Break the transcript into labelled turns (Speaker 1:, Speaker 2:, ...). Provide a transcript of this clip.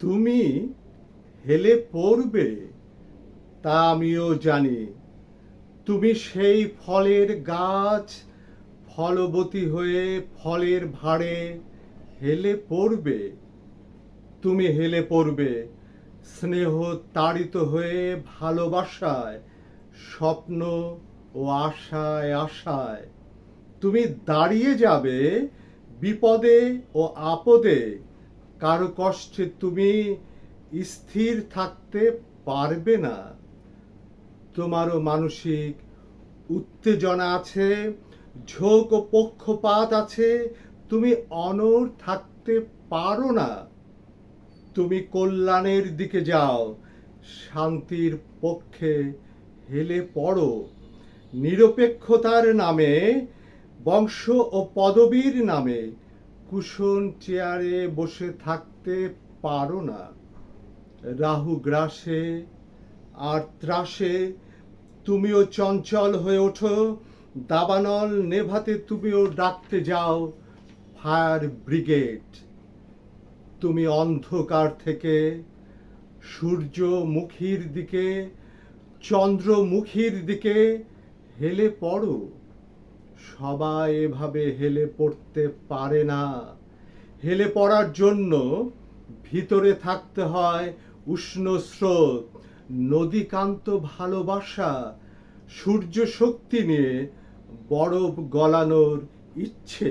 Speaker 1: তুমি হেলে পড়বে, তা আমিও জানি। তুমি সেই ফলের গাছ ফলবতী হয়ে ফলের ভাড়ে হেলে পড়বে, তুমি হেলে পড়বে। স্নেহ তাড়িত হয়ে ভালোবাসায়, স্বপ্ন ও আশায় আশায়। তুমি দাঁড়িয়ে যাবে বিপদে ও আপদে কারও কষ্টে তুমি স্থির থাকতে পারবে না। তোমারও মানসিক উত্তেজনা আছে, ঝোঁক ও পক্ষপাত আছে, তুমি অনর থাকতে পারো না। তুমি কল্যাণের দিকে যাও, শান্তির পক্ষে হেলে পড়ো। নিরপেক্ষতার নামে, বংশ ও পদবীর নামে কুশন চেয়ারে বসে থাকতে পারো না। রাহু গ্রাসে আর ত্রাসে তুমিও চঞ্চল হয়ে ওঠো। দাবানল নেভাতে তুমিও ডাকতে যাও। ফায়ার ব্রিগেড, তুমি অন্ধকার থেকে সূর্যমুখীর দিকে, চন্দ্রমুখীর দিকে হেলে পড়ো। সবাই এভাবে হেলে পড়তে পারে না। হেলে পড়ার জন্য ভিতরে থাকতে হয় উষ্ণ স্রোত, নদীকান্ত ভালোবাসা সূর্য শক্তি নিয়ে বরফ গলানোর ইচ্ছে।